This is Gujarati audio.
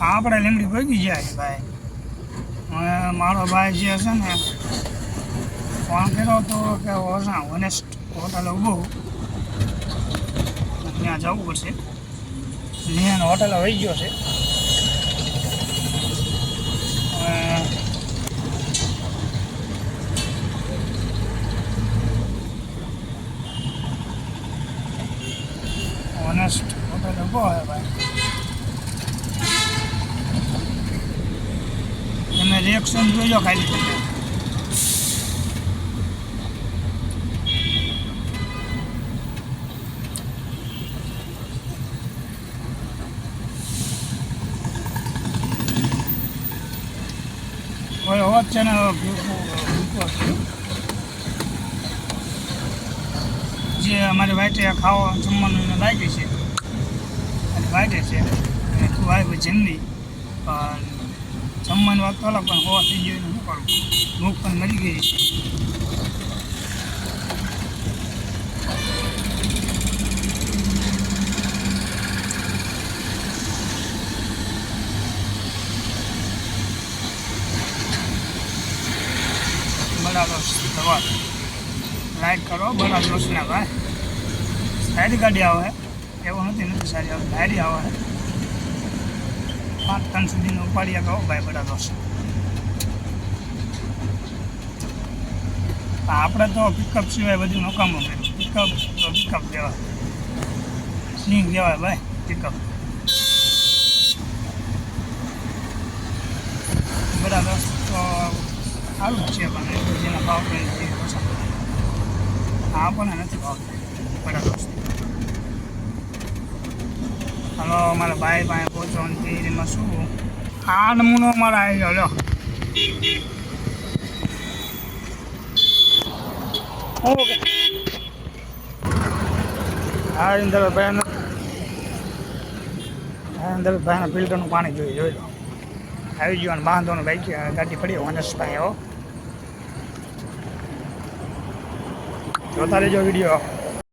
આપણે લીમડી ભોગી જાય ભાઈ. મારો ભાઈ જે છે ને ફોન કર્યો તો કે ઓછા ઓનેસ્ટ હોટલ ઊભો ત્યાં જવું પડશે. ત્યાં હોટલ વહી ગયો છે. ઓનેસ્ટ હોટલ ઊભો હોય ભાઈ. રિએક્શન જોઈ ખાલી. કોઈ હોત છે ને જે અમારી વાઈટે ખાવા જમવાનું એને લાગી છે. અને વાઈટે છે. તું આવી જમની પણ જમવાની વાત તો અલગ પણ હોવા થઈ ગયો એનું શું કરું ભૂખ પણ મરી ગઈ છે બરાબર દવા લાઈક કરો બરાબર દોસ્તના ભાઈ સારી ગાડી આવે એવું નથી નથી સારી આવે સારી આવે પાંચ ત્રણ સુધીનો ઉપાડ્યા કહો ભાઈ બધા દોસ્ત. આપણે તો પિકઅપ સિવાય બધું નકામું કર્યું. પિકઅપ તો પિકઅપ કહેવાય. સ્લિંગ કહેવાય ભાઈ પિકઅપ બધા તો સારું જ છે પણ જેના ભાવ કરે છે આ આપણને નથી ભાવ. બધા દોસ્ત. હલો, મારા ભાઈ પાસે પહોંચવાની તૈયારીમાં શું? આ નમૂનો મારા આવી ગયો લ્યો ઓકે હા ઇન્દર ભાઈ હા ભાઈના ફિલ્ટરનું પાણી જોઈ જોઈ લો. આવી ગયો અને બાંધવાનું ભાઈ કે ગાડી પડી પાસે હો. જોતા રહેજો વીડિયો.